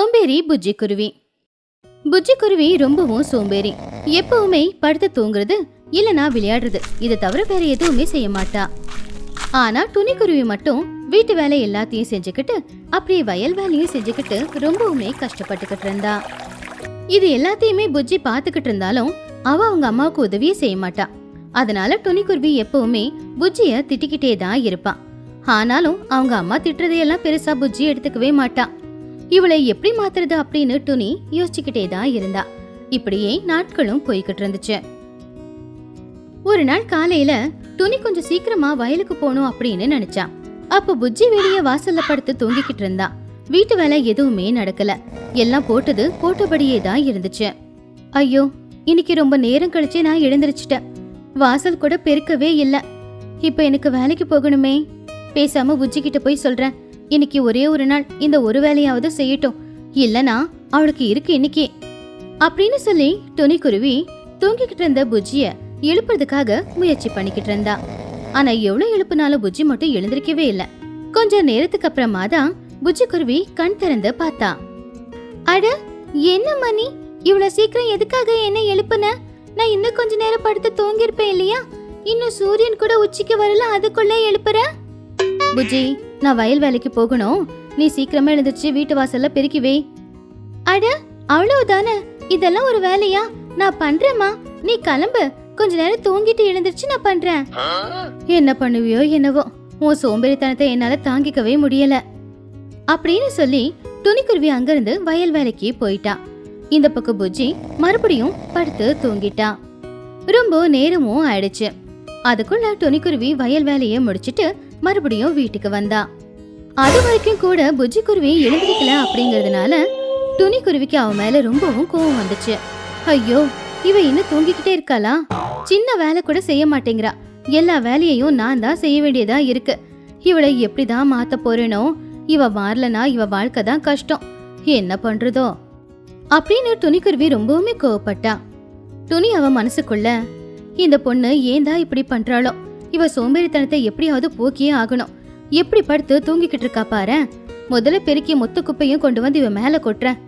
சோம்பேறி புஜ்ஜி குருவி புஜ்ஜி குருவி ரொம்பவும் சோம்பேறி. எப்பவுமே படுத்து தூங்குறது இல்லனா விளையாடுறது இதை தவிர வேற எதுவுமே செய்ய மாட்டா. ஆனா துணிக்குருவி மட்டும் வீட்டு வேலை எல்லாத்தையும் செஞ்சுக்கிட்டு அப்படியே வயல் வேலையும் செஞ்சுக்கிட்டு ரொம்பவுமே கஷ்டப்பட்டுக்கிட்டு இருந்தா. இது எல்லாத்தையுமே புஜ்ஜி பார்த்துக்கிட்டு இருந்தாலும் அவ அவங்க அம்மாவுக்கு உதவியே செய்ய மாட்டா. அதனால துணிக்குருவி எப்பவுமே புஜ்ஜிய திட்டிக்கிட்டே தான் இருப்பான் ஆனாலும் அவங்க அம்மா திட்டுறதையெல்லாம் பெருசா புஜ்ஜி எடுத்துக்கவே மாட்டான் இவளை எப்படி மாத்துறது அப்படின்னு துணி யோசிச்சுக்கிட்டே தான் இருந்தா. இப்படியே நாட்களும் போய்கிட்டு இருந்துச்சு. ஒரு நாள் காலையில துணி கொஞ்சம் சீக்கிரமா வயலுக்கு போகணும் அப்படின்னு நினைச்சான் அப்ப புஜ்ஜி வெளிய வாசல்ல படுத்து தூங்கிக்கிட்டு இருந்தா. வீட்டு வேலை எதுவுமே நடக்கல. எல்லாம் போட்டது போட்டபடியே தான் இருந்துச்சு. ஐயோ இன்னைக்கு ரொம்ப நேரம் கழிச்சு நான் எழுந்திருச்சிட்டேன். வாசல் கூட பெருக்கவே இல்ல. இப்ப எனக்கு வேலைக்கு போகணுமே. பேசாம புஜ்ஜி கிட்ட போய் சொல்றேன். இன்னைக்கு ஒரே ஒரு நாள் இந்த ஒரு வேலையாவது செய்யட்டும். இல்லனா அவளுக்கு இருக்கு இன்னைக்கே. அப்படின்னு சொல்லி துணிக்குருவி தூங்கிக்கிட்டு இருந்த புஜ்ஜிய எழுப்புறதுக்காக முயற்சி பண்ணிக்கிட்டு இருந்தா. ஆனா எவ்வளவு எழுப்புனாலும் புஜ்ஜி மட்டும் எழுந்திருக்கவே இல்ல. கொஞ்ச நேரத்துக்கு அப்புறமா தான் புஜ்ஜி குருவி கண் திறந்து பார்த்தா. அட என்ன மணி? இவ்வளவு சீக்கிரம் எதுக்காக என்ன எழுப்புன? நான் இன்னும் கொஞ்ச நேரம் படுத்து தூங்கியிருப்பேன் இல்லையா? இன்னும் சூரியன் கூட உச்சிக்கு வரல அதுக்குள்ளே எழுப்புற? புஜ்ஜி நான் வயல் வேலைக்கு போகணும். நீ சீக்கிரமா எழுந்திருச்சு வீட்டு வாசல்ல பெருக்கி வை. அட அவ்வளவுதானே? இதெல்லாம் ஒரு வேலையா? நான் பண்றேம்மா. நீ கிளம்பு. கொஞ்ச நேரம் தூங்கிட்டு எழுந்திருச்சு நான் பண்றேன். என்ன பண்ணுவியோ என்னவோ. உன் சோம்பேறித்தனத்தை என்னால தாங்கிக்கவே முடியல. அப்படின்னு சொல்லி துணிக்குருவி அங்கிருந்து வயல் வேலைக்கு போயிட்டா. இந்த பக்கம் புஜ்ஜி மறுபடியும் படுத்து தூங்கிட்டா. ரொம்ப நேரமும் ஆயிடுச்சு. அதுக்குள்ள துணிக்குருவி வயல் வேலையை முடிச்சிட்டு மறுபடியும் வீட்டுக்கு வந்தா. அது வரைக்கும் கூட புஜ்ஜி குருவி எழுந்திருக்கல அப்படிங்கறதுனால துணிக்குருவிக்கு அவன் மேல ரொம்பவும் கோவம் வந்துச்சு. ஐயோ இவ இன்னும் தூங்கிக்கிட்டே இருக்காளா? சின்ன வேலை கூட செய்ய மாட்டேங்கிறா. எல்லா வேலையையும் நான் தான் செய்ய வேண்டியதா இருக்கு. இவளை எப்படிதான் மாத்த போறேனோ இவ மாறலனா இவ வாழ்க்கை தான் கஷ்டம். என்ன பண்றதோ? அப்படின்னு துணிக்குருவி ரொம்பவுமே கோவப்பட்டா. துணி அவ மனசுக்குள்ள இந்த பொண்ணு ஏன் தான் இப்படி பண்றாளோ? இவ சோம்பேறித்தனத்தை எப்படியாவது போக்கியே ஆகணும். எப்படி படுத்து தூங்கிக்கிட்டு இருக்கா பாரு. முதல்ல பெருக்கிய மொத்த குப்பையும் கொண்டு வந்து இவ மேல கொட்டுறேன்.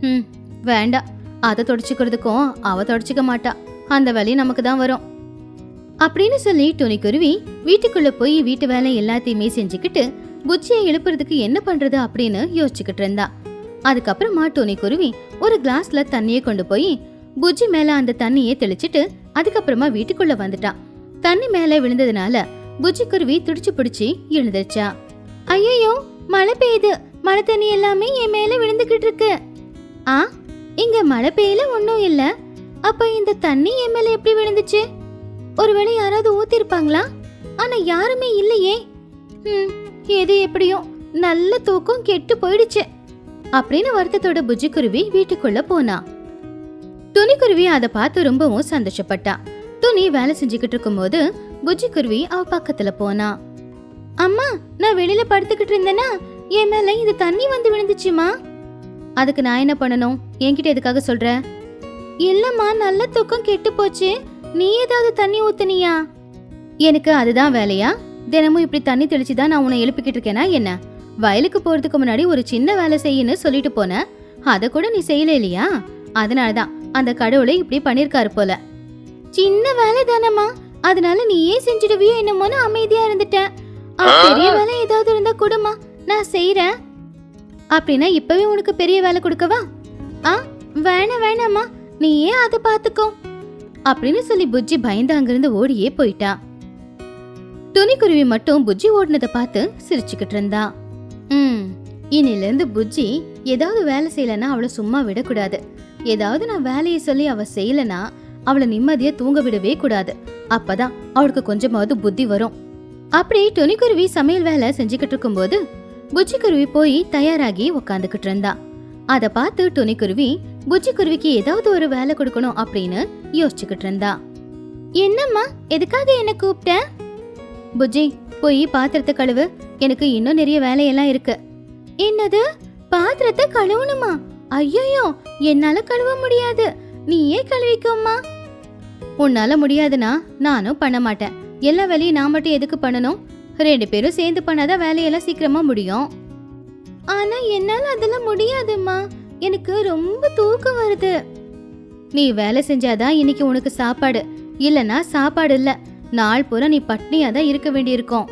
ம் வேண்டாம் அதை தொடச்சிக்கிறதுக்கும் அவ தொடச்சிக்க மாட்டா. அந்த வேலையும் நமக்கு தான் வரும். அப்படின்னு சொல்லி துணிக்குருவி வீட்டுக்குள்ள போய் வீட்டு வேலை எல்லாத்தையுமே செஞ்சுக்கிட்டு புச்சியை எழுப்புறதுக்கு என்ன பண்றது அப்படின்னு யோசிச்சுக்கிட்டு இருந்தா. அதுக்கப்புறமா துணிக்குருவி ஒரு கிளாஸ்ல தண்ணியை கொண்டு போய் புஜ்ஜி மேல அந்த தண்ணியை தெளிச்சிட்டு அதுக்கப்புறமா வீட்டுக்குள்ள வந்துட்டான் தண்ணி மேல விழுந்ததுனால புஜ்ஜி குருவி துடிச்சு பிடிச்சி எழுந்திருச்சா. ஐயோ மழை பெய்யுது. மழை தண்ணி எல்லாமே என் மேல விழுந்துகிட்டு இருக்கு. ஆ இங்க மழை பெய்யல ஒன்றும் இல்ல. அப்ப இந்த தண்ணி என் மேல எப்படி விழுந்துச்சு? ஒருவேளை யாராவது ஊத்திருப்பாங்களா? ஆனா யாருமே இல்லையே. ம் எது எப்படியோ நல்ல தூக்கம் கெட்டு போயிடுச்சு. அப்படின்னு வருத்தத்தோட புஜிக்குருவி வீட்டுக்குள்ள போனா. துணிக்குருவி அதை பார்த்து ரொம்பவும் சந்தோஷப்பட்டான் துணி வேலை செஞ்சுக்கிட்டு இருக்கும்போது புஜ்ஜி குருவி அவ பக்கத்துல போனா. அம்மா நான் வெளியில படுத்துக்கிட்டு இருந்தேனா? என் மேல இது தண்ணி வந்து விழுந்துச்சுமா? அதுக்கு நான் என்ன பண்ணணும்? என்கிட்ட எதுக்காக சொல்ற? இல்லம்மா நல்ல தூக்கம் கெட்டு போச்சு. நீ ஏதாவது தண்ணி ஊத்துனியா? எனக்கு அதுதான் வேலையா? தினமும் இப்படி தண்ணி தெளிச்சு தான் நான் உன்னை எழுப்பிக்கிட்டு இருக்கேனா என்ன? வயலுக்கு போறதுக்கு முன்னாடி ஒரு சின்ன வேலை செய்யுன்னு சொல்லிட்டு போன. அத கூட நீ செய்யல இல்லையா அதனாலதான் அந்த கடவுளை இப்படி பண்ணிருக்காரு போல. சின்ன வேலை தானம்மா. அதனால நீயே செஞ்சிடுவியோ என்னமோன்னு அமைதியா இருந்துட்டேன் பெரிய வேலை ஏதாவது இருந்தா கூடமா நான் செய்யறேன் அப்படின்னா இப்பவே உனக்கு பெரிய வேலை கொடுக்கவா? ஆ? வேணாம் வேணாம்மா. நீயே அதை பாத்துக்கோ அப்படின்னு சொல்லி புஜ்ஜி பயந்து அங்கிருந்து ஓடியே போயிட்டா. துணிக்குருவி மட்டும் புஜ்ஜி ஓடினதை பார்த்து சிரிச்சுக்கிட்டு இருந்தா. ம். இனிலேருந்து புஜ்ஜி ஏதாவது வேலை செய்யலன்னா அவளை சும்மா விடக்கூடாது. ஏதாவது நான் வேலையை சொல்லி அவ செய்யலனா அவளை நிம்மதியா தூங்க விடவே கூடாது. அப்பதான் அவளுக்கு கொஞ்சமாவது புத்தி வரும். அப்படி துணிக்குருவி சமையல் வேலை செஞ்சுக்கிட்டு இருக்கும்போது புச்சிக்குருவி போய் தயாராகி உக்காந்துக்கிட்டு இருந்தா. அத பார்த்து துணிக்குருவி புஜ்ஜிக்குருவிக்கு ஏதாவது ஒரு வேலை கொடுக்கணும் அப்படின்னு யோசிச்சுக்கிட்டு இருந்தா. என்னம்மா எதுக்காக என்ன கூப்பிட்ட புஜ்ஜி போய் பாத்திரத்தை கழுவு. எனக்கு இன்னும் நிறைய வேலையெல்லாம் இருக்கு. என்னது? பாத்திரத்தை கழுவணுமா? ஐயோ என்னால கழுவ முடியாது. நீயே கழுவிக்கோம்மா. உன்னால முடியாதுன்னா நானும் பண்ண மாட்டேன். எல்லா வேலையும் நான் மட்டும் எதுக்கு பண்ணணும்? ரெண்டு பேரும் சேர்ந்து பண்ணாதான் வேலையெல்லாம் சீக்கிரமா முடியும். ஆனா என்னால அதெல்லாம் முடியாதும்மா. எனக்கு ரொம்ப தூக்கம் வருது. நீ வேலை செஞ்சாதான் இன்னைக்கு உனக்கு சாப்பாடு. இல்லனா சாப்பாடு இல்ல. நாள் பூரா நீ பட்னியா தான் இருக்க வேண்டியிருக்கும்.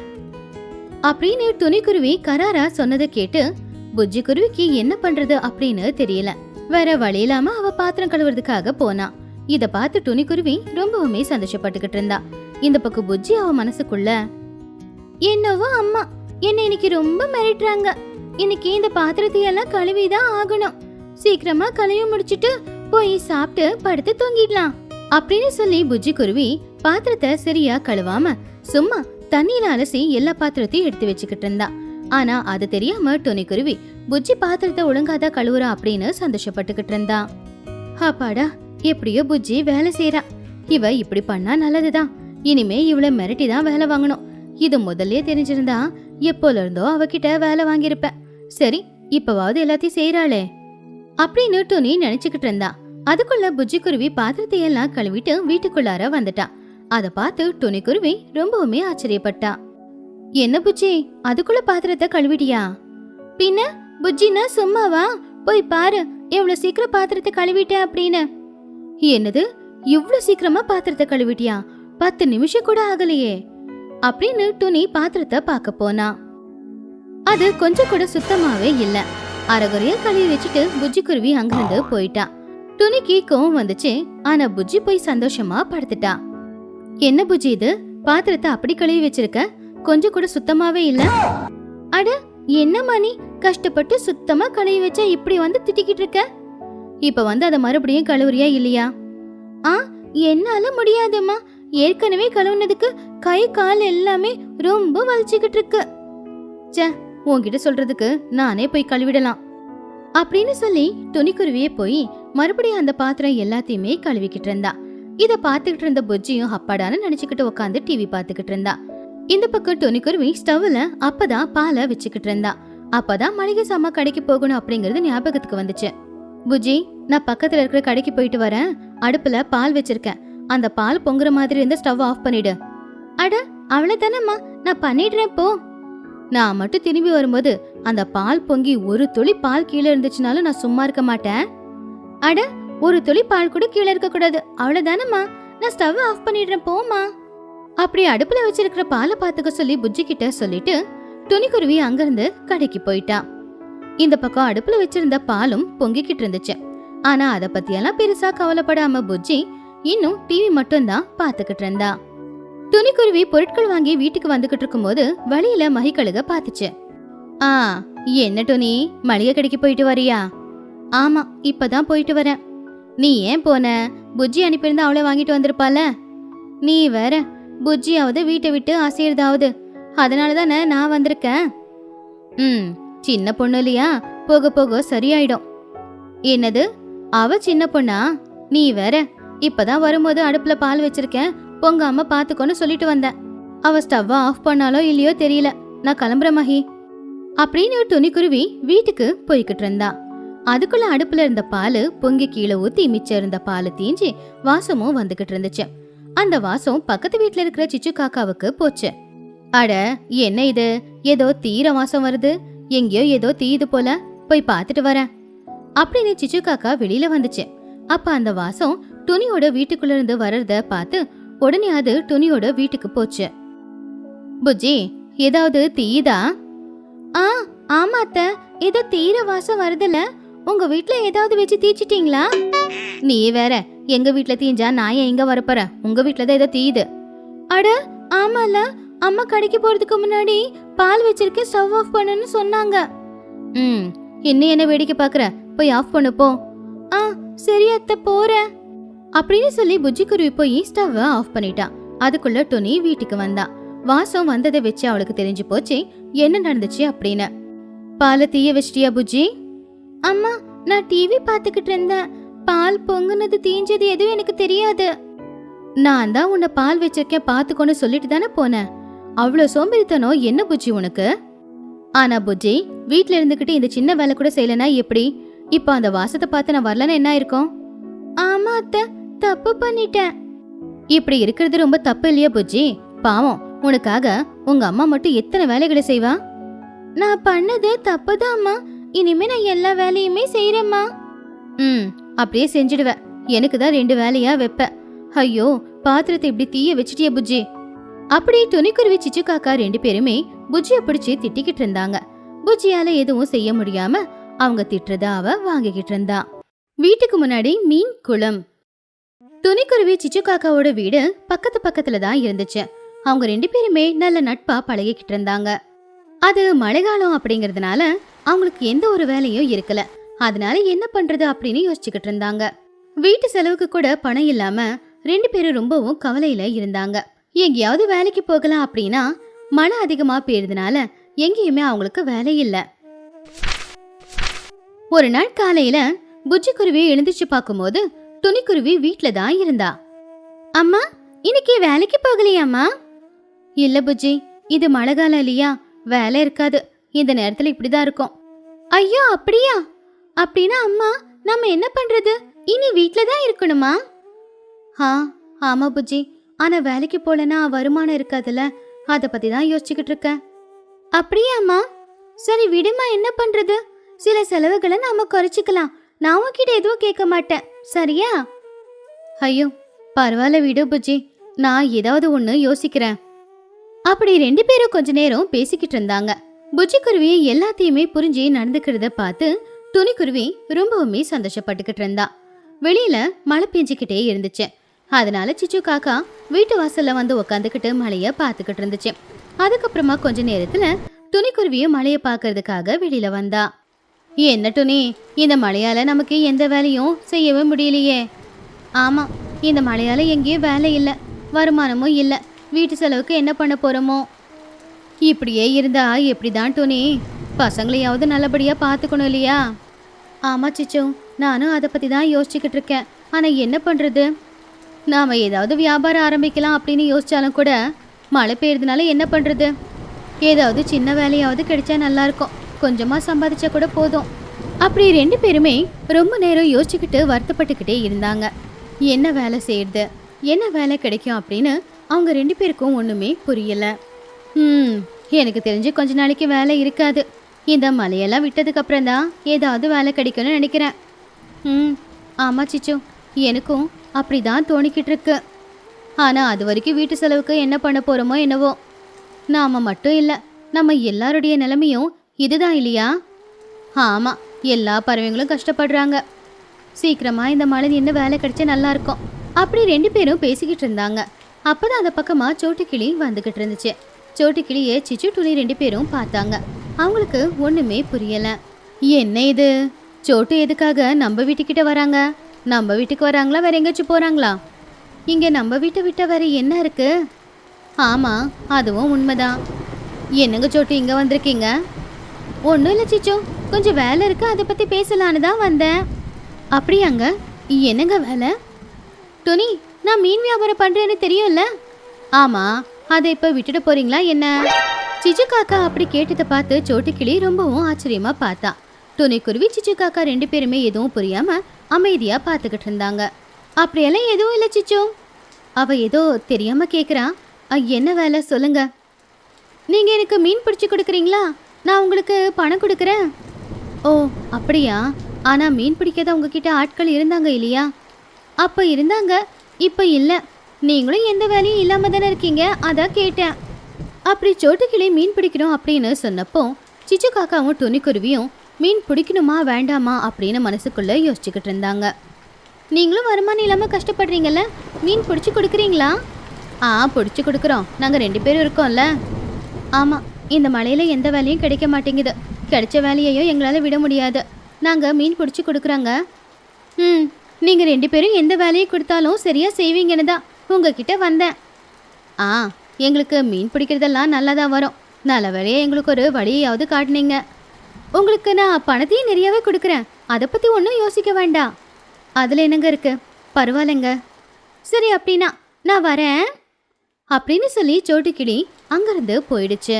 அப்படின்னு துணிக்குருவி கராரா சொன்னதை கேட்டு புஜ்ஜி குருவிக்கு என்ன பண்றது அப்படின்னு தெரியல. வேற வழி இல்லாம அவ பாத்திரம் கழுவுறதுக்காக போனா. இத பார்த்து துணிக்குருவி ரொம்பவுமே சந்தோஷப்பட்டுக்கிட்டு இருந்தா. இந்த பக்கம் புஜ்ஜி அவ மனசுக்குள்ள என்னவோ அம்மா என்ன இன்னைக்கு ரொம்ப மிரட்டுறாங்க. இன்னைக்கு இந்த பாத்திரத்தை எல்லாம் கழுவிதான் ஆகணும். சீக்கிரமா கழுவி முடிச்சிட்டு போய் சாப்பிட்டு படுத்து தூங்கிடலாம். அப்படின்னு சொல்லி புஜ்ஜி குருவி பாத்திரத்தை சரியா கழுவாம சும்மா தண்ணியில அலசி எல்லா பாத்திரத்தையும் எடுத்து வச்சுக்கிட்டு இருந்தா. ஆனா அது தெரியாம டொனி குருவி புஜ்ஜி பாத்திரத்தை ஒழுங்காதான் கழுவுறா அப்படின்னு சந்தோஷப்பட்டுக்கிட்டு இருந்தா. அப்பாடா எப்படியோ புஜ்ஜி வேலை செய்யறா இவ இப்படி பண்ணா நல்லதுதான். இனிமே இவள மிரட்டி தான் வேலை வாங்கணும். இது முதல்லயே தெரிஞ்சிருந்தா எப்போல இருந்தோ அவகிட்ட வேலை வாங்கியிருப்பேன் சரி இப்பவாவது எல்லாத்தையும் செய்யறாளே அப்படின்னு டொனி நினைச்சுக்கிட்டு இருந்தா. அதுக்குள்ள புஜ்ஜி குருவி கழுவிட்டு வீட்டுக்குள்ளார வந்துட்டா. அத பார்த்து டொனி குருவி ரொம்பவுமே ஆச்சரியப்பட்டா. என்ன புஜ்ஜி அதுக்குள்ள பாத்திரத்தை கழுவிட்டியா? பின்ன புஜ்ஜினா சும்மாவா? போய் பாரு எவ்வளவு சீக்கிரம் பாத்திரத்தை கழுவிட்ட அப்படின்னு. என்னது? இவ்ளோ சீக்கிரமா பாத்திரத்தை கழுவிட்டியா? பத்து நிமிஷம் கூட ஆகலையே. அப்படின்னு துணி பாத்திரத்தை பார்க்க போனா. அது கொஞ்சம் கூட சுத்தமாவே இல்ல. அரைகுறையா கழுவி வச்சுட்டு புஜ்ஜி குருவி அங்கிருந்து போயிட்டா. துணிக்கு கோவம் வந்துச்சு. ஆனா புஜ்ஜி போய் சந்தோஷமா படுத்துட்டா. என்ன புஜ்ஜி இது? பாத்திரத்தை அப்படி கழுவி வச்சிருக்க? கொஞ்சம் கூட சுத்தமாவே இல்ல? அட என்ன மணி? கஷ்டப்பட்டு சுத்தமா கழுவி வச்சா இப்படி வந்து திட்டிக்கிட்டு இருக்க? இப்போ வந்து அதை மறுபடியும் கழுவுறியா இல்லையா? ஆ என்னால முடியாதும்மா. ஏற்கனவே கழுவுனதுக்கு கை கால் எல்லாமே ரொம்ப வலிச்சுக்கிட்டு இருக்கு. ச்சே உன்கிட்ட சொல்றதுக்கு நானே போய் கழுவிடலாம். அப்படின்னு சொல்லி துணிக்குருவியே போய் மறுபடியும் அந்த பாத்திரம் எல்லாத்தையுமே கழுவிக்கிட்டு இருந்தா. இத பாத்துக்கிட்டு இருந்த புஜ்ஜியும் அப்பாடான்னு நினைச்சுக்கிட்டு உட்காந்து டிவி பாத்துக்கிட்டு இருந்தா. இந்த பக்கம் துணிக்குருவி ஸ்டவ்ல அப்பதான் பாலை வச்சுக்கிட்டு இருந்தா. அப்பதான் மளிகை சாமா கடைக்கு போகணும் அப்படிங்கறது ஞாபகத்துக்கு வந்துச்சு. புஜ்ஜி நான் பக்கத்துல இருக்கிற கடைக்கு போயிட்டு வரேன். அடுப்புல பால் வச்சிருக்கேன். அந்த பால் பொங்குற மாதிரி இருந்த ஸ்டவ் ஆஃப் பண்ணிடு. அட அவ்வளவுதானம்மா? நான் பண்ணிடுறேன் போ. நான் மட்டும் திரும்பி வரும்போது அந்த பால் பொங்கி ஒரு துளி பால் கீழே இருந்துச்சுனாலும் நான் சும்மா இருக்க மாட்டேன். அட ஒரு துளி பால் கூட கீழே இருக்க கூடாது. அவ்வளவுதானம்மா? நான் ஸ்டவ் ஆஃப் பண்ணிடுறேன் போமா அப்படி அடுப்புல வச்சிருக்கிற பாலை பாத்துக்க சொல்லி புஜ்ஜி கிட்ட சொல்லிட்டு துணிக்குருவி அங்கிருந்து கடைக்கு போயிட்டா. இந்த பக்கம் அடுப்புல வச்சிருந்த பாலும் பொங்கிக்கிட்டு இருந்துச்சு. ஆனா அத பத்தியெல்லாம் பெருசா கவலைப்படாம புஜ்ஜி இன்னும் டிவி மட்டும்தான் பாத்துக்கிட்டு இருந்தா. துணிக்குருவி பொருட்கள் வாங்கி வீட்டுக்கு வந்துகிட்டு இருக்கும்போது வழியில மகிக்கழுக பாத்துச்சு ஆ என்ன துணி? மளிகை கடைக்கு போயிட்டு வரியா? ஆமா இப்பதான் போயிட்டு வரேன். நீ ஏன் போன? புஜ்ஜி அனுப்பியிருந்தா அவளே வாங்கிட்டு வந்திருப்பால நீ வேற புஜ்ஜியாவது வீட்டை விட்டு அசையறதாவது அதனால தானே நான் வந்திருக்கேன். ம் சின்ன பொண்ணு இல்லையா? போக போக சரியாயிடும். என்னது? அவ சின்ன பொண்ணா? நீ வேற இப்பதான் வரும்போது அடுப்புல பால் வச்சிருக்கேன் பொங்காம பாத்துக்கோன்னு சொல்லிட்டு வந்தேன் அவ ஸ்டவ் ஆஃப் பண்ணாலோ இல்லையோ தெரியல. நான் கிளம்புற மகி. அப்படின்னு துணிக்குருவி வீட்டுக்கு போய்கிட்டு இருந்தா. அதுக்குள்ள அடுப்புல இருந்த பால் பொங்கி கீழே ஊத்தி மிச்சம் இருந்த பால் தீஞ்சி வாசமும் வந்துகிட்டு இருந்துச்சு. அந்த வாசம் பக்கத்து வீட்ல இருக்கிற சிச்சு காக்காவுக்கு போச்சு. அட என்ன இது? ஏதோ தீர வாசம் வருது. எங்கேயோ ஏதோ தீயுது போல. போய் பார்த்துட்டு வரேன். அப்படின்னு சிச்சு காக்கா வெளியில வந்துச்சு. அப்ப அந்த வாசம் துணியோட வீட்டுக்குள்ள இருந்து வர்றத பார்த்து உடனே அது துணியோட வீட்டுக்கு போச்சு. புஜ்ஜி ஏதாவது தீயுதா? ஆ ஆமா அத்த. ஏதோ தீர வாசம் வருதுல. உங்க வீட்ல ஏதாவது வச்சு தீச்சிட்டீங்களா? நீ வேற எங்க வீட்ல தீஞ்சா நான் ஏன் எங்க வரப்போற உங்க வீட்ல தான் ஏதோ தீயுது. அட ஆமால. அம்மா கடைக்கு போறதுக்கு முன்னாடி பால் வச்சிருக்கேன் ஸ்டவ் ஆஃப் பண்ணுன்னு சொன்னாங்க. ம் இன்னும் என்ன வேடிக்கை பாக்குற போய் ஆஃப் பண்ணுப்போம். ஆ சரி அத்தை போறேன். அப்படின்னு சொல்லி புஜ்ஜி குருவி போய் ஸ்டவ் ஆஃப் பண்ணிட்டான் அதுக்குள்ள டொனி வீட்டுக்கு வந்தா. வாசம் வந்ததை வச்சு அவளுக்கு தெரிஞ்சு போச்சு. என்ன நடந்துச்சு அப்படின்னு. பாலை தீய வச்சிட்டியா புஜ்ஜி அம்மா நான் டிவி பார்த்துக்கிட்டு இருந்தேன். பால் பொங்குனது தீஞ்சது எதுவும் எனக்கு தெரியாது. நான் தான் உன்னை பால் வச்சிருக்கேன் பார்த்துக்கோன்னு சொல்லிட்டு தானே போனேன். அவ்வளோ சோம்பேறித்தனம் என்ன புஜ்ஜி உனக்கு? ஆனா புஜ்ஜி வீட்ல இருந்துகிட்டு இந்த சின்ன வேலை கூட செய்யலனா எப்படி? இப்போ அந்த வாசத்தை பார்த்து நான் வரலன்னா என்ன இருக்கும் ஆமா அத்தை தப்பு பண்ணிட்டேன். இப்படி இருக்கிறது ரொம்ப தப்பு இல்லையா புஜ்ஜி? பாவம் உனக்காக உங்க அம்மா மட்டும் எத்தனை வேலைகளை செய்வா? நான் பண்ணது தப்புதாம்மா. இனிமே நான் எல்லா வேலையுமே செய்யறேம்மா ம் அப்படியே செஞ்சிடுவேன் எனக்கு தான் ரெண்டு வேலையா வைப்பேன் ஐயோ பாத்திரத்தை இப்படி தீய வச்சிட்டிய புஜ்ஜி. அப்படி துணிக்குருவி சிச்சு காக்கா ரெண்டு பேருமே புஜ்ஜிய பிடிச்சு திட்டிக்கிட்டு இருந்தாங்க. புஜ்ஜியால எதுவும் செய்ய முடியாம அவங்க திட்டுறத அவ வாங்கிக்கிட்டு இருந்தா. வீட்டுக்கு முன்னாடி மீன் குளம். துணிக்குருவி சிச்சு காக்காவோட வீடு பக்கத்து பக்கத்துல தான் இருந்துச்சு. அவங்க ரெண்டு பேருமே நல்ல நட்பா பழகிக்கிட்டு இருந்தாங்க. அது மழைக்காலம் அப்படிங்கறதுனால அவங்களுக்கு எந்த ஒரு வேலையும் இருக்கல. அதனால என்ன பண்றது அப்படின்னு யோசிச்சுக்கிட்டு இருந்தாங்க. வீட்டு செலவுக்கு கூட பணம் இல்லாம ரெண்டு பேரும் ரொம்பவும் கவலையில இருந்தாங்க. எங்கேயாவது வேலைக்கு போகலாம் அப்படின்னா மழை அதிகமா பெய்யறதுனால எங்கேயுமே அவங்களுக்கு வேலை இல்லை. ஒரு நாள் காலையில புஜ்ஜி குருவி எழுந்திருச்சு பார்க்கும்போது துணிக்குருவி வீட்ல தான் இருந்தா. அம்மா இன்னைக்கு வேலைக்கு போகலையாம்மா? இல்ல புஜ்ஜி இது மழை காலம் இல்லையா? வேலை இருக்காது. இந்த நேரத்துல இப்படிதான் இருக்கும். ஐயோ அப்படியா? அப்படின்னா அம்மா நம்ம என்ன பண்றது? இனி வீட்ல தான் இருக்கணுமா? ஆ ஆமா புஜ்ஜி. ஆனா வேலைக்கு போலனா வருமானம் இருக்காதுல்ல. அதை பத்தி தான் யோசிச்சுக்கிட்டு இருக்கேன். அப்படியாம்மா? சரி விடுமா என்ன பண்றது? சில செலவுகளை நாம குறைச்சிக்கலாம். நான் உன்கிட்ட எதுவும் கேட்க மாட்டேன். சரியா? ஐயோ பரவாயில்ல விடு புஜ்ஜி. நான் ஏதாவது ஒன்று யோசிக்கிறேன். அப்படி ரெண்டு பேரும் கொஞ்ச நேரம் பேசிக்கிட்டு இருந்தாங்க. புஜ்ஜி குருவி எல்லாத்தையுமே புரிஞ்சு நடந்துக்கிறத பார்த்து துணிக்குருவி ரொம்பவுமே சந்தோஷப்பட்டுக்கிட்டு இருந்தா. வெளியில மழை பெஞ்சுக்கிட்டே இருந்துச்சு. அதனால சிச்சு காக்கா வீட்டு வாசல்ல வந்து உக்காந்துக்கிட்டு மழைய பார்த்துக்கிட்டு இருந்துச்சு. அதுக்கப்புறமா கொஞ்ச நேரத்துல துணிக்குருவியும் மழைய பார்க்கறதுக்காக வெளியில வந்தா. என்ன இந்த மழையால் நமக்கு எந்த வேலையும் செய்யவே முடியலையே. ஆமாம் இந்த மழையால் எங்கேயும் வேலை இல்லை வருமானமும் இல்லை. வீட்டு செலவுக்கு என்ன பண்ண போகிறோமோ இப்படியே இருந்தா எப்படிதான் டோனி? பசங்களையாவது நல்லபடியாக பார்த்துக்கணும் இல்லையா? ஆமாம் சிச்சு. நானும் அதை பற்றி தான் யோசிச்சுக்கிட்டு இருக்கேன். ஆனால் என்ன பண்ணுறது நாம் ஏதாவது வியாபாரம் ஆரம்பிக்கலாம் அப்படின்னு யோசித்தாலும் கூட மழை பெய்யறதுனால என்ன பண்ணுறது ஏதாவது சின்ன வேலையாவது கிடைச்சா நல்லாயிருக்கும் கொஞ்சமாக சம்பாதிச்சா கூட போதும். அப்படி ரெண்டு பேருமே ரொம்ப நேரம் யோசிச்சுக்கிட்டு வருத்தப்பட்டுக்கிட்டே இருந்தாங்க. என்ன வேலை செய்யறது என்ன வேலை கிடைக்கும் அப்படின்னு அவங்க ரெண்டு பேருக்கும் ஒன்றுமே புரியல. ம் எனக்கு தெரிஞ்சு கொஞ்ச நாளைக்கு வேலை இருக்காது. இந்த மலையெல்லாம் விட்டதுக்கப்புறம் தான் ஏதாவது வேலை கிடைக்கும்னு நினைக்கிறேன். ம் ஆமாம் சிச்சு. எனக்கும் அப்படிதான் தோணிக்கிட்டு இருக்கு. ஆனால் அது வரைக்கும் வீட்டு செலவுக்கு என்ன பண்ண போகிறோமோ என்னவோ. நாம் மட்டும் இல்லை நம்ம எல்லாருடைய நிலைமையும் இதுதான் இல்லையா? ஆமாம் எல்லா பறவைங்களும் கஷ்டப்படுறாங்க. சீக்கிரமாக இந்த மழை நின்று வேலை கிடைச்சா நல்லாயிருக்கும் அப்படி ரெண்டு பேரும் பேசிக்கிட்டு இருந்தாங்க. அப்போ தான் அந்த பக்கமாக சோட்டுக்கிளி வந்துக்கிட்டு இருந்துச்சு. சோட்டுக்கிளியே சிச்சு துளி ரெண்டு பேரும் பார்த்தாங்க. அவங்களுக்கு ஒன்றுமே புரியலை. என்ன இது? சோட்டு எதுக்காக நம்ம வீட்டுக்கிட்ட வராங்க? நம்ம வீட்டுக்கு வராங்களா? வேற எங்கேயாச்சும் போகிறாங்களா இங்கே நம்ம வீட்டை விட்ட வேற என்ன இருக்குது ஆமாம் அதுவும் உண்மைதான். என்னங்க சோட்டு இங்கே வந்திருக்கீங்க? ஒன்றும் இல்லை சிச்சோ. கொஞ்சம் வேலை இருக்குது அதை பற்றி பேசலான்னு தான் வந்தேன். அப்படியாங்க என்னங்க வேலை? டொனி நான் மீன் வியாபாரம் பண்ணுறேன்னு தெரியும்ல? ஆமாம் அதை இப்போ விட்டுட்டு போறீங்களா என்ன? சிச்சு காக்கா அப்படி கேட்டதை பார்த்து சோட்டுக்கிளி ரொம்பவும் ஆச்சரியமாக பார்த்தா. துணி குருவி சிச்சு காக்கா ரெண்டு பேருமே எதுவும் புரியாமல் அமைதியாக பார்த்துக்கிட்டு இருந்தாங்க. அப்படியெல்லாம் எதுவும் இல்லை சிச்சு. அவள் ஏதோ தெரியாமல் கேக்குறா. என்ன வேலை? சொல்லுங்க. நீங்கள் எனக்கு மீன் பிடிச்சி கொடுக்குறீங்களா? நான் உங்களுக்கு பணம் கொடுக்குறேன். ஓ அப்படியா? ஆனால் மீன் பிடிக்காத உங்ககிட்ட ஆட்கள் இருந்தாங்க இல்லையா? அப்போ இருந்தாங்க இப்போ இல்லை. நீங்களும் எந்த வேலையும் இல்லாமல் தானே இருக்கீங்க? அதான் கேட்டேன். அப்படி சோட்டுக்கிளி மீன் பிடிக்கணும் அப்படின்னு சொன்னப்போ சிச்சு காக்காவும் துணிக்குருவியும் மீன் பிடிக்கணுமா வேண்டாமா? அப்படின்னு மனசுக்குள்ளே யோசிச்சுக்கிட்டு இருந்தாங்க. நீங்களும் வருமானம் இல்லாமல் கஷ்டப்படுறீங்கல்ல? மீன் பிடிச்சி கொடுக்குறீங்களா? ஆ பிடிச்சி கொடுக்குறோம். நாங்கள் ரெண்டு பேரும் இருக்கோம்ல. ஆமாம் இந்த மலையில் எந்த வேலையும் கிடைக்க மாட்டேங்குது. கிடைச்ச வேலையையும் எங்களால் விட முடியாது. நாங்கள் மீன் பிடிச்சி கொடுக்குறாங்க. ம் நீங்கள் ரெண்டு பேரும் எந்த வேலையை கொடுத்தாலும் சரியாக செய்வீங்கன்னு தான் உங்ககிட்ட வந்தேன். ஆ எங்களுக்கு மீன் பிடிக்கிறதெல்லாம் நல்லா தான் வரும். நல்ல வேலையை எங்களுக்கு ஒரு வழியாவது காட்டுனீங்க. உங்களுக்கு நான் பணத்தையும் நிறையவே கொடுக்குறேன். அதை பற்றி ஒன்றும் யோசிக்க வேண்டாம். அதில் என்னங்க இருக்கு? பரவாயில்லைங்க. சரி அப்படின்னா நான் வரேன். அப்படின்னு சொல்லி சோட்டுக்கிளி அங்கேருந்து போயிடுச்சு.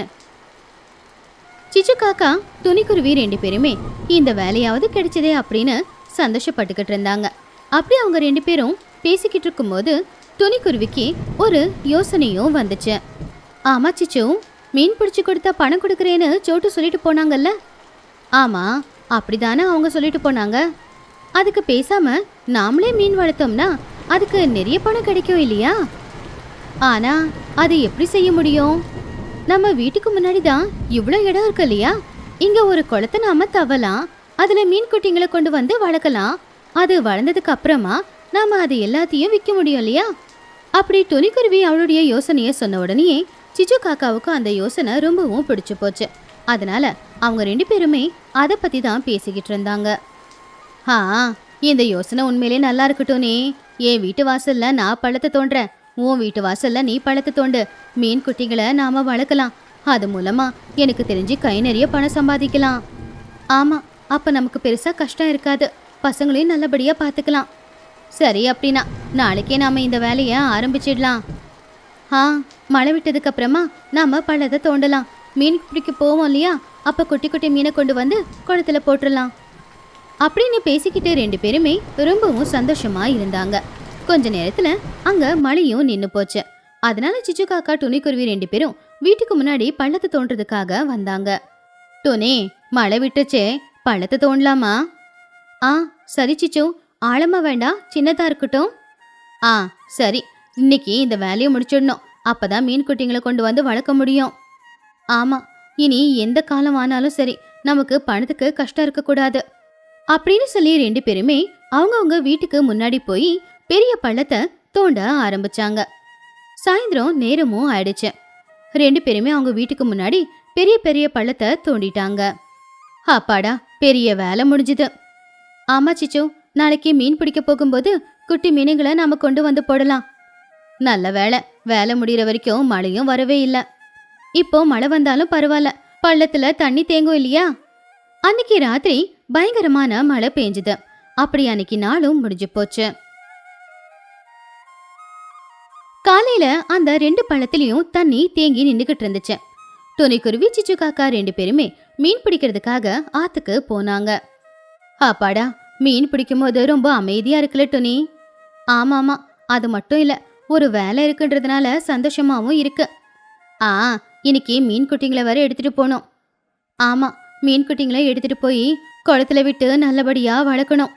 சிச்சு காக்கா துணிக்குருவி ரெண்டு பேருமே இந்த வேலையாவது கிடைச்சதே அப்படின்னு சந்தோஷப்பட்டுக்கிட்டு இருந்தாங்க. அப்படி அவங்க ரெண்டு பேரும் பேசிக்கிட்டு இருக்கும்போது துணிக்குருவிக்கு ஒரு யோசனையும் வந்துச்சு. ஆமா சிச்சு மீன் பிடிச்சி கொடுத்தா பணம் கொடுக்குறேன்னு சோட்டு சொல்லிட்டு போனாங்கல்ல? அப்படி அப்படிதானே அவங்க சொல்லிட்டு போனாங்க. அதுக்கு பேசாமல் நாமளே மீன் வளர்த்தோம்னா அதுக்கு நிறைய பணம் கிடைக்கும் இல்லையா? ஆனால் அது எப்படி செய்ய முடியும்? நம்ம வீட்டுக்கு முன்னாடி தான் இவ்வளோ இடம் இருக்கு இல்லையா? இங்க ஒரு குளத்தை நாம தவலாம் அதுல மீன் குட்டிங்களை கொண்டு வந்து வளர்க்கலாம். அது வளர்ந்ததுக்கு அப்புறமா நாம அது எல்லாத்தையும் விற்க முடியும் இல்லையா? அப்படி துணிக்குருவி அவளுடைய யோசனையை சொன்ன உடனே சிச்சு காக்காவுக்கு அந்த யோசனை ரொம்பவும் பிடிச்சு போச்சு. அதனால அவங்க ரெண்டு பேருமே அதை பத்தி தான் பேசிக்கிட்டு இருந்தாங்க. ஆ இந்த யோசனை உண்மையிலே நல்லா இருக்கட்டும் நீ என் வீட்டு வாசல்ல நான் பழத்தை தோன்றேன். உன் வீட்டு வாசல்ல நீ பழத்தை தோண்டு. மீன் குட்டிகளை நாம் வளர்க்கலாம். அது மூலமாக எனக்கு தெரிஞ்சு கை நிறைய பணம் சம்பாதிக்கலாம். ஆமாம் அப்போ நமக்கு பெருசாக கஷ்டம் இருக்காது. பசங்களையும் நல்லபடியாக பார்த்துக்கலாம் சரி அப்படின்னா நாளைக்கே நாம் இந்த வேலையை ஆரம்பிச்சிடலாம். ஆ மழை விட்டதுக்கப்புறமா நாம் பழத்தை தோண்டலாம். மீன் பிடிக்க போவோம் இல்லையா? அப்போ குட்டி குட்டி மீனை கொண்டு வந்து குளத்துல போட்டுடலாம். அப்படின்னு பேசிக்கிட்டு ரெண்டு பேருமே ரொம்பவும் சந்தோஷமாக இருந்தாங்க. கொஞ்ச நேரத்தில் அங்கே மழையும் நின்று போச்சு. அதனால சிச்சு காக்கா துணிக்குருவி ரெண்டு பேரும் வீட்டுக்கு முன்னாடி பள்ளத்தை தோன்றதுக்காக வந்தாங்க. டோனே மழை விட்டுச்சே பள்ளத்தை தோண்டலாமா ஆ சரி சிச்சு ஆழமா வேண்டாம் சின்னதா இருக்கட்டும். ஆ சரி இன்னைக்கு இந்த வேலையை முடிச்சிடணும். அப்பதான் மீன் குட்டிங்களை கொண்டு வந்து வளர்க்க முடியும். ஆமா இனி எந்த காலம் ஆனாலும் சரி நமக்கு பணத்துக்கு கஷ்டம் இருக்கக்கூடாது. அப்படின்னு சொல்லி ரெண்டு பேருமே அவங்கவுங்க வீட்டுக்கு முன்னாடி போய் பெரிய பள்ளத்தை தோண்ட ஆரம்பிச்சாங்க. சாயந்தரம் நேரமும் ஆயிடுச்சு. ரெண்டு பேருமே அவங்க வீட்டுக்கு முன்னாடி பெரிய பெரிய பள்ளத்தை தோண்டிட்டாங்க. அப்பாடா பெரிய வேலை முடிஞ்சுது. ஆமா சிச்சு நாளைக்கு மீன் பிடிக்க போகும்போது குட்டி மீனுங்களை நாம கொண்டு வந்து போடலாம். நல்ல வேலை வேலை முடியிற வரைக்கும் மழையும் வரவே இல்லை. இப்போ மழை வந்தாலும் பரவாயில்ல பள்ளத்துல தண்ணி தேங்கும் இல்லையா? அன்னைக்கு ராத்திரி பயங்கரமான மழை பெஞ்சுது. அப்படி அன்னைக்கு நாளும் முடிஞ்சு போச்சு. காலையில அந்த ரெண்டு பள்ளத்திலையும் தண்ணி தேங்கி நின்றுகிட்டு இருந்துச்சு. துணிக்குருவி சிச்சு காக்கா ரெண்டு பேருமே மீன் பிடிக்கிறதுக்காக ஆத்துக்கு போனாங்க. அப்பாடா மீன் பிடிக்கும்போது ரொம்ப அமைதியா இருக்குல்ல துணி ஆமாமா அது மட்டும் இல்ல ஒரு வேலை இருக்குன்றதுனால சந்தோஷமாவும் இருக்கு. ஆ இன்னைக்கு மீன் குட்டிங்களை வேற எடுத்துட்டு போனோம். ஆமா மீன் குட்டிங்களை எடுத்துட்டு போய் குளத்துல விட்டு நல்லபடியா வளர்க்கணும்.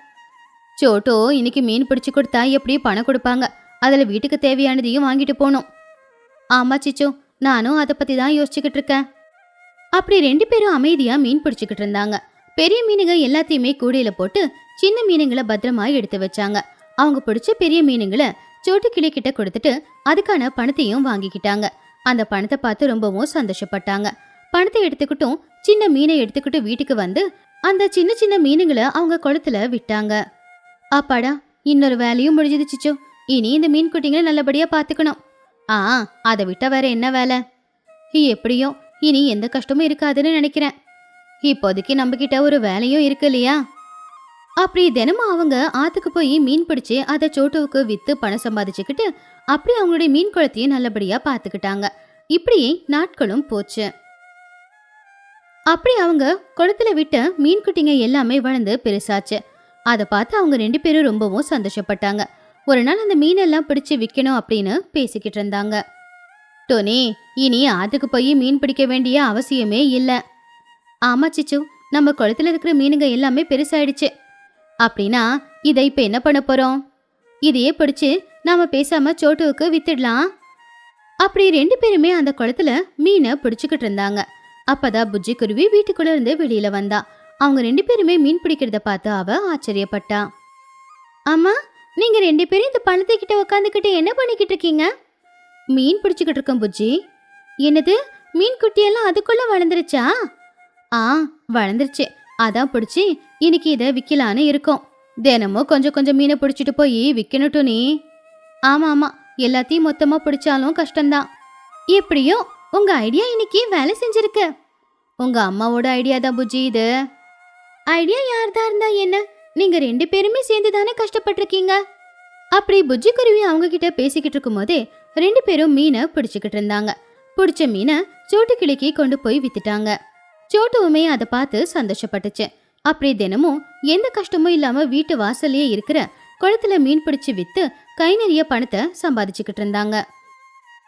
சோட்டோ இன்னைக்கு மீன் பிடிச்சு கொடுத்தா எப்படி பணம் கொடுப்பாங்க. அதில் வீட்டுக்கு தேவையானதையும் வாங்கிட்டு போகணும் ஆமா சிச்சோ நானும் அதை பற்றி தான் யோசிச்சுக்கிட்டு இருக்கேன். அப்படி ரெண்டு பேரும் அமைதியாக மீன் பிடிச்சிக்கிட்டு இருந்தாங்க. பெரிய மீனுங்க எல்லாத்தையுமே கூடையில் போட்டு சின்ன மீனுங்களை பத்திரமா எடுத்து வச்சாங்க. அவங்க பிடிச்ச பெரிய மீனுங்களை சோட்டு கிளி கிட்ட கொடுத்துட்டு அதுக்கான பணத்தையும் வாங்கிக்கிட்டாங்க. அந்த பணத்தை பார்த்து ரொம்பவும் சந்தோஷப்பட்டாங்க. பணத்தை எடுத்துக்கிட்டும் சின்ன மீனை எடுத்துக்கிட்டு வீட்டுக்கு வந்து அந்த சின்ன சின்ன மீனுங்களை அவங்க குளத்துல விட்டாங்க. அப்பாடா இன்னொரு வேலையும் முடிஞ்சது சிச்சோ. இனி இந்த மீன் குட்டிங்களை நல்லபடியா பாத்துக்கணும். ஆ அதை விட்டா வேற என்ன வேலை? எப்படியோ இனி எந்த கஷ்டமும் இருக்காதுன்னு நினைக்கிறேன். இப்போதைக்கு நம்மக்கிட்ட ஒரு வேலையும் இருக்கு இல்லையா? அப்படி தினமும் அவங்க ஆத்துக்கு போய் மீன் பிடிச்சி அதை சோட்டுவுக்கு வித்து பணம் சம்பாதிச்சுக்கிட்டு அப்படி அவங்களுடைய மீன் குளத்தையும் நல்லபடியா பார்த்துக்கிட்டாங்க இப்படியே நாட்களும் போச்சு. அப்படி அவங்க குளத்துல விட்ட மீன் குட்டிங்க எல்லாமே வளர்ந்து பெருசாச்சு. அதை பார்த்து அவங்க ரெண்டு பேரும் ரொம்பவும் சந்தோஷப்பட்டாங்க. ஒரு நாள் அந்த மீனெல்லாம் பிடிச்சு விற்கணும் அப்படின்னு பேசிக்கிட்டு இருந்தாங்க. டோனி இனி ஆத்துக்கு போய் மீன் பிடிக்க வேண்டிய அவசியமே இல்லை. ஆமா சிச்சு நம்ம குளத்துல இருக்கிற மீனுங்க எல்லாமே பெருசாயிடுச்சு. அப்படின்னா இதை இப்போ என்ன பண்ண போறோம்? இதையே பிடிச்சு நாம பேசாம சோட்டுவுக்கு வித்துடலாம். அப்படி ரெண்டு பேருமே அந்த குளத்துல மீனை பிடிச்சுக்கிட்டு இருந்தாங்க. அப்பதான் புஜ்ஜி குருவி வீட்டுக்குள்ள இருந்து வெளியில வந்தா. அவங்க ரெண்டு பேருமே மீன் பிடிக்கிறத பார்த்து அவ ஆச்சரியப்பட்டா. அம்மா நீங்க ரெண்டு பேரும் இந்த பழத்துக்கிட்ட உக்காந்துக்கிட்டு என்ன பண்ணிக்கிட்டு இருக்கீங்க மீன் பிடிச்சுக்கிட்டு இருக்கோம் புஜ்ஜி. என்னது மீன் குட்டியெல்லாம் அதுக்குள்ள வளர்ந்துருச்சா? ஆ வளர்ந்துருச்சு. அதான் பிடிச்சி இன்னைக்கு இதை விற்கலான்னு இருக்கோம். தினமும் கொஞ்சம் கொஞ்சம் மீனை பிடிச்சிட்டு போய் விற்கணுட்டும் நீ. ஆமா ஆமா எல்லாத்தையும் மொத்தமா பிடிச்சாலும் கஷ்டம்தான். எப்படியோ உங்க ஐடியா இன்னைக்கு வேலை செஞ்சிருக்கு. உங்க அம்மாவோட ஐடியா தான் புஜ்ஜி இது. ஐடியா யார்தான் இருந்தா என்ன? நீங்க ரெண்டு பேருமே சேர்ந்து தானே கஷ்டப்பட்டிருக்கீங்க? அப்படி புஜ்ஜி குருவி அவங்க கிட்ட பேசிக்கிட்டு இருக்கும்போதே ரெண்டு பேரும் மீனை பிடிச்சிக்கிட்டு இருந்தாங்க. பிடிச்ச மீனை சோட்டு கிளிக்கு கொண்டு போய் வித்துட்டாங்க. சோட்டுவுமே அதை பார்த்து சந்தோஷப்பட்டுச்சு. அப்படி தினமும் எந்த கஷ்டமும் இல்லாம வீட்டு வாசல்லையே இருக்கிற குளத்துல மீன் பிடிச்சு வித்து கை நிறைய பணத்தை சம்பாதிச்சுக்கிட்டு இருந்தாங்க.